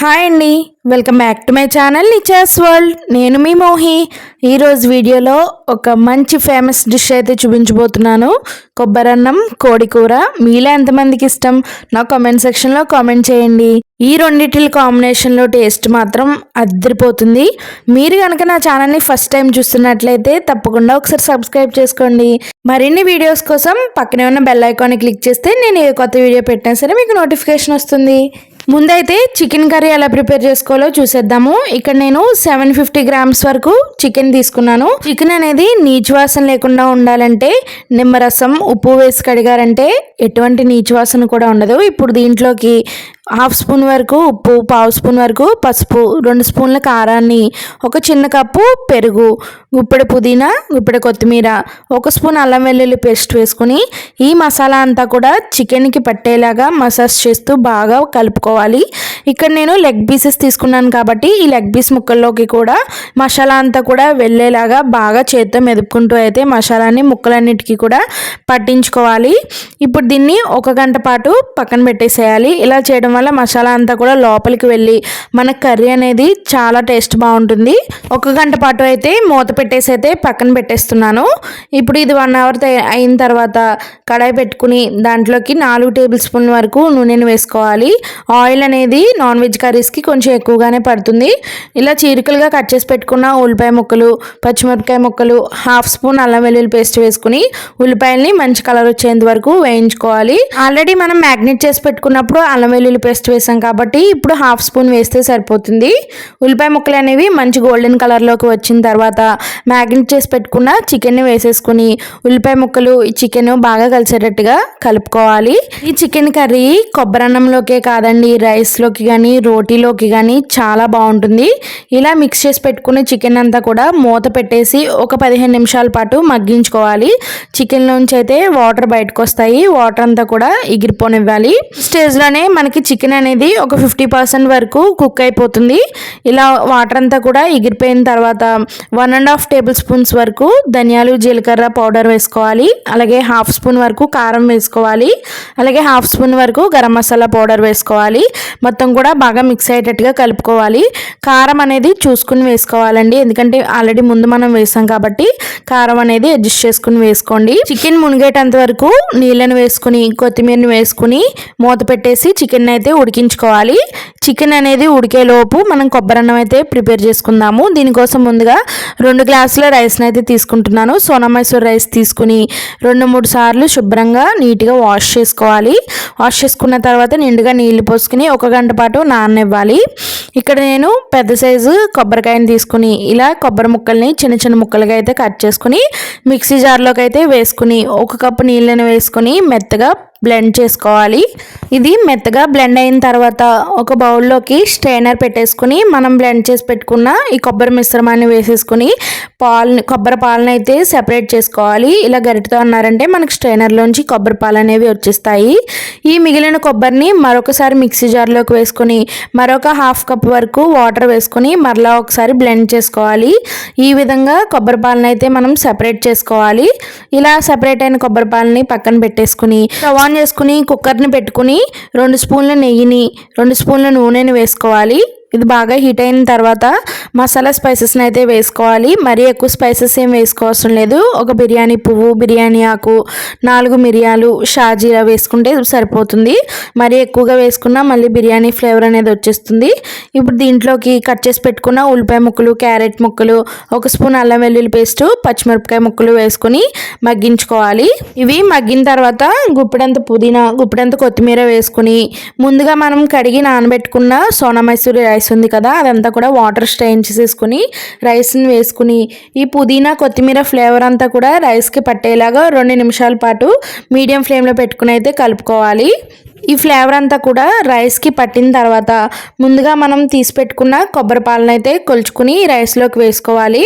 Hi అండి welcome back to my channel Nichas world నేను మీ మోహి. ఈరోజు వీడియోలో ఒక మంచి ఫేమస్ డిష్ అయితే చూపించబోతున్నాను. కొబ్బరన్నం కోడి కూర మీలో ఎంతమందికి ఇష్టం? నా కామెంట్ సెక్షన్లో కామెంట్ చేయండి. ఈ రెండింటి కాంబినేషన్లో టేస్ట్ మాత్రం అద్దరిపోతుంది మీరు కనుక నా ఛానల్ని ఫస్ట్ టైం చూస్తున్నట్లయితే తప్పకుండా ఒకసారి సబ్స్క్రైబ్ చేసుకోండి. మరిన్ని వీడియోస్ కోసం పక్కనే ఉన్న బెల్ ఐకాన్ని క్లిక్ చేస్తే నేను ఏ కొత్త వీడియో పెట్టినా సరే మీకు నోటిఫికేషన్ వస్తుంది. ముందైతే చికెన్ కర్రీ ఎలా ప్రిపేర్ చేసుకోవాలో చూసేద్దాము. ఇక్కడ నేను సెవెన్ ఫిఫ్టీ గ్రామ్స్ వరకు చికెన్ తీసుకున్నాను. చికెన్ అనేది నీచు వాసన లేకుండా ఉండాలంటే నిమ్మరసం ఉప్పు వేసి కడిగారంటే ఎటువంటి నీచు వాసన కూడా ఉండదు. ఇప్పుడు దీంట్లోకి హాఫ్ స్పూన్ వరకు ఉప్పు పావు స్పూన్ వరకు పసుపు రెండు స్పూన్ల కారాన్ని ఒక చిన్న కప్పు పెరుగు గుప్పెడు పుదీనా గుప్పెడు కొత్తిమీర ఒక స్పూన్ అల్లం వెల్లుల్లి పేస్ట్ వేసుకుని ఈ మసాలా అంతా కూడా చికెన్కి పట్టేలాగా మసాజ్ చేస్తూ బాగా కలుపుకోవాలి. ఇక్కడ నేను లెగ్ పీసెస్ తీసుకున్నాను కాబట్టి ఈ లెగ్ పీస్ ముక్కల్లోకి కూడా మసాలా అంతా కూడా వెళ్ళేలాగా బాగా చేత్తో మెదుపుకుంటూ అయితే మసాలాని ముక్కలన్నిటికీ కూడా పట్టించుకోవాలి. ఇప్పుడు దీన్ని ఒక గంట పాటు పక్కన పెట్టేసేయాలి. ఇలా చేయడం వల్ల మసాలా అంతా కూడా లోపలికి వెళ్ళి మన కర్రీ అనేది చాలా టేస్ట్ బాగుంటుంది. ఒక గంట పాటు అయితే మూత పెట్టేసి అయితే పక్కన పెట్టేస్తున్నాను. ఇప్పుడు ఇది వన్ అవర్ అయిన తర్వాత కడాయి పెట్టుకుని దాంట్లోకి నాలుగు టేబుల్ స్పూన్ వరకు నూనెను వేసుకోవాలి. ఆయిల్ అనేది నాన్ వెజ్ కర్రీస్కి కొంచెం ఎక్కువగానే పడుతుంది. ఇలా చీరికలుగా కట్ చేసి పెట్టుకున్న ఉల్లిపాయ ముక్కలు పచ్చిమిరపకాయ ముక్కలు హాఫ్ స్పూన్ అల్లం వెల్లుల్లి పేస్ట్ వేసుకుని ఉల్లిపాయల్ని మంచి కలర్ వచ్చేంత వరకు వేయించుకోవాలి. ఆల్రెడీ మనం మ్యాగ్నెట్ చేసి పెట్టుకున్నప్పుడు అల్లం వెల్లుల్లి పేస్ట్ వేసాం కాబట్టి ఇప్పుడు హాఫ్ స్పూన్ వేస్తే సరిపోతుంది. ఉల్లిపాయ ముక్కలు అనేవి మంచి గోల్డెన్ కలర్లోకి వచ్చిన తర్వాత మ్యాగ్నెట్ చేసి పెట్టుకున్న చికెన్ని వేసేసుకుని ఉల్లిపాయ ముక్కలు ఈ చికెన్ బాగా కలిసేటట్టుగా కలుపుకోవాలి. ఈ చికెన్ కర్రీ కొబ్బరి అన్నంలోకే కాదండి రైస్లోకి కానీ రోటీలోకి కానీ చాలా బాగుంటుంది. ఇలా మిక్స్ చేసి పెట్టుకున్న చికెన్ అంతా కూడా మూత పెట్టేసి ఒక పదిహేను నిమిషాల పాటు మగ్గించుకోవాలి. చికెన్లోంచి అయితే వాటర్ బయటకు వస్తాయి వాటర్ అంతా కూడా ఎగిరిపోనివ్వాలి. స్టేజ్లోనే మనకి చికెన్ అనేది ఒక ఫిఫ్టీ పర్సెంట్ వరకు కుక్ అయిపోతుంది. ఇలా వాటర్ అంతా కూడా ఎగిరిపోయిన తర్వాత one and half table spoons వరకు ధనియాలు జీలకర్ర పౌడర్ వేసుకోవాలి. అలాగే హాఫ్ స్పూన్ వరకు కారం వేసుకోవాలి. అలాగే హాఫ్ స్పూన్ వరకు గరం మసాలా పౌడర్ వేసుకోవాలి. మొత్తం కూడా బాగా మిక్స్ అయ్యేటట్టుగా కలుపుకోవాలి. కారం అనేది చూసుకుని వేసుకోవాలండి. ఎందుకంటే ఆల్రెడీ ముందు మనం వేసాం కాబట్టి కారం అనేది అడ్జస్ట్ చేసుకుని వేసుకోండి. చికెన్ మునిగేటంత వరకు నీళ్ళని వేసుకుని కొత్తిమీరని వేసుకుని మూత పెట్టేసి చికెన్ అయితే ఉడికించుకోవాలి. చికెన్ అనేది ఉడికేలోపు మనం కొబ్బరి అన్నం అయితే ప్రిపేర్ చేసుకుందాము. దీనికోసం ముందుగా రెండు గ్లాసుల రైస్ని అయితే తీసుకుంటున్నాను. సోనా మైసూర్ రైస్ తీసుకుని రెండు మూడు సార్లు శుభ్రంగా నీట్గా వాష్ చేసుకోవాలి. వాష్ చేసుకున్న తర్వాత నిండుగా నీళ్ళు పోసుకుని ఒక గంట పాటు నాననివ్వాలి. ఇక్కడ నేను పెద్ద సైజు కొబ్బరికాయని తీసుకుని ఇలా కొబ్బరి ముక్కల్ని చిన్న చిన్న ముక్కలుగా అయితే కట్ చేసుకుని మిక్సీ జార్లోకి అయితే వేసుకుని ఒక కప్పు నీళ్ళని వేసుకుని మెత్తగా బ్లెండ్ చేసుకోవాలి. ఇది మెత్తగా బ్లెండ్ అయిన తర్వాత ఒక బౌల్లోకి స్ట్రైనర్ పెట్టేసుకుని మనం బ్లెండ్ చేసి పెట్టుకున్న ఈ కొబ్బరి మిశ్రమాన్ని వేసేసుకుని పాలని కొబ్బరి పాలను అయితే సెపరేట్ చేసుకోవాలి. ఇలా గరిటతో అన్నారంటే మనకి స్ట్రైనర్లోంచి కొబ్బరి పాలు అనేవి వచ్చేస్తాయి. ఈ మిగిలిన కొబ్బరిని మరొకసారి మిక్సీ జార్లోకి వేసుకొని మరొక హాఫ్ కప్ వరకు వాటర్ వేసుకొని మరలా ఒకసారి బ్లెండ్ చేసుకోవాలి. ఈ విధంగా కొబ్బరి పాలను అయితే మనం సెపరేట్ చేసుకోవాలి. ఇలా సెపరేట్ అయిన కొబ్బరి పాలని పక్కన పెట్టేసుకుని రవా ఆన్ చేసుకుని కుక్కర్ని పెట్టుకుని రెండు స్పూన్ల నెయ్యిని రెండు స్పూన్ల నూనెని వేసుకోవాలి. ఇది బాగా హీట్ అయిన తర్వాత మసాలా స్పైసెస్ని అయితే వేసుకోవాలి. మరీ ఎక్కువ స్పైసెస్ ఏం వేసుకోవాల్సిన లేదు. ఒక బిర్యానీ పువ్వు బిర్యానీ ఆకు నాలుగు మిరియాలు షాజీరా వేసుకుంటే సరిపోతుంది. మరీ ఎక్కువగా వేసుకున్నా మళ్ళీ బిర్యానీ ఫ్లేవర్ అనేది వచ్చేస్తుంది. ఇప్పుడు దీంట్లోకి కట్ చేసి పెట్టుకున్న ఉల్లిపాయ ముక్కలు క్యారెట్ ముక్కలు ఒక స్పూన్ అల్లం వెల్లుల్లి పేస్టు పచ్చిమిరపకాయ ముక్కలు వేసుకొని మగ్గించుకోవాలి. ఇవి మగ్గిన తర్వాత గుప్పిడంత పుదీనా గుప్పిడంత కొత్తిమీర వేసుకుని ముందుగా మనం కడిగి నానబెట్టుకున్న సోనా మైసూరి రైస్ ఉంది కదా అదంతా కూడా వాటర్ స్ట్రెయిన్ చేసేసుకుని రైస్ని వేసుకుని ఈ పుదీనా కొత్తిమీర ఫ్లేవర్ అంతా కూడా రైస్కి పట్టేలాగా రెండు నిమిషాల పాటు మీడియం ఫ్లేమ్లో పెట్టుకుని అయితే కలుపుకోవాలి. ఈ ఫ్లేవర్ అంతా కూడా రైస్కి పట్టిన తర్వాత ముందుగా మనం తీసి పెట్టుకున్న కొబ్బరి పాలను అయితే కొలుచుకుని రైస్లోకి వేసుకోవాలి.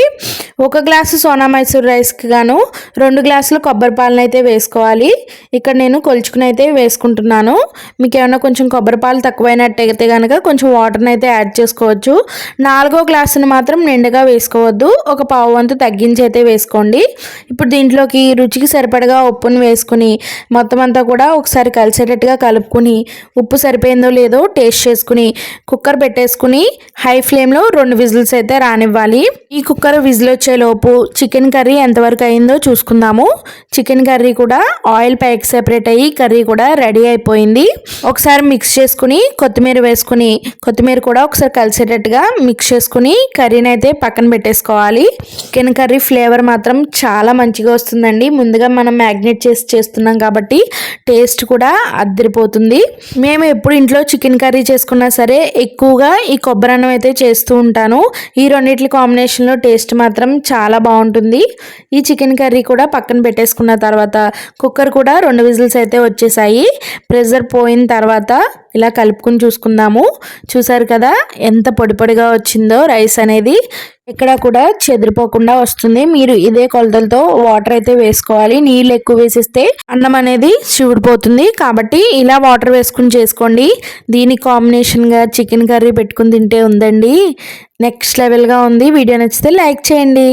ఒక గ్లాసు సోనా మైసూర్ రైస్కి గాను రెండు గ్లాసులు కొబ్బరి పాలను అయితే వేసుకోవాలి. ఇక్కడ నేను కొలుచుకుని అయితే వేసుకుంటున్నాను. మీకు ఏమైనా కొంచెం కొబ్బరి పాలు తక్కువైనట్టయితే కనుక కొంచెం వాటర్ని అయితే యాడ్ చేసుకోవచ్చు. నాలుగో గ్లాసుని మాత్రం నిండుగా వేసుకోవద్దు. ఒక పావు వంతు తగ్గించి అయితే వేసుకోండి. ఇప్పుడు దీంట్లోకి రుచికి సరిపడగా ఉప్పును వేసుకుని మొత్తం అంతా కూడా ఒకసారి కలిసేటట్టుగా కలుపు కలుపుకుని ఉప్పు సరిపోయిందో లేదో టేస్ట్ చేసుకుని కుక్కర్ పెట్టేసుకుని హై ఫ్లేమ్లో రెండు విజిల్స్ అయితే రానివ్వాలి. ఈ కుక్కర్ విజిల్ వచ్చేలోపు చికెన్ కర్రీ ఎంతవరకు అయిందో చూసుకుందాము. చికెన్ కర్రీ కూడా ఆయిల్ ప్యాక్ సెపరేట్ అయ్యి కర్రీ కూడా రెడీ అయిపోయింది. ఒకసారి మిక్స్ చేసుకుని కొత్తిమీర వేసుకుని కొత్తిమీర కూడా ఒకసారి కలిసేటట్టుగా మిక్స్ చేసుకుని కర్రీని అయితే పక్కన పెట్టేసుకోవాలి. చికెన్ కర్రీ ఫ్లేవర్ మాత్రం చాలా మంచిగా వస్తుందండి. ముందుగా మనం మ్యాగ్నేట్ చేసి చేస్తున్నాం కాబట్టి టేస్ట్ కూడా అద్దరిపోతుంది. మేము ఎప్పుడు ఇంట్లో చికెన్ కర్రీ చేసుకున్నా సరే ఎక్కువగా ఈ కొబ్బరి అన్నం అయితే చేస్తూ ఉంటాను. ఈ రెండింటి కాంబినేషన్లో టేస్ట్ మాత్రం చాలా బాగుంటుంది. ఈ చికెన్ కర్రీ కూడా పక్కన పెట్టేసుకున్న తర్వాత కుక్కర్ కూడా రెండు విజిల్స్ అయితే వచ్చేసాయి. ప్రెషర్ పోయిన తర్వాత ఇలా కలుపుకుని చూసుకుందాము. చూసారు కదా ఎంత పొడి పొడిగా వచ్చిందో రైస్ అనేది. ఇక్కడ కూడా చెదిరిపోకుండా వస్తుంది. మీరు ఇదే కొలతలతో వాటర్ అయితే వేసుకోవాలి. నీళ్ళు ఎక్కువ వేసేస్తే అన్నం అనేది చూడిపోతుంది కాబట్టి ఇలా వాటర్ వేసుకుని చేసుకోండి. దీని కాంబినేషన్గా చికెన్ కర్రీ పెట్టుకుని తింటే ఉందండి. నెక్స్ట్ లెవెల్గా ఉంది. వీడియో నచ్చితే లైక్ చేయండి.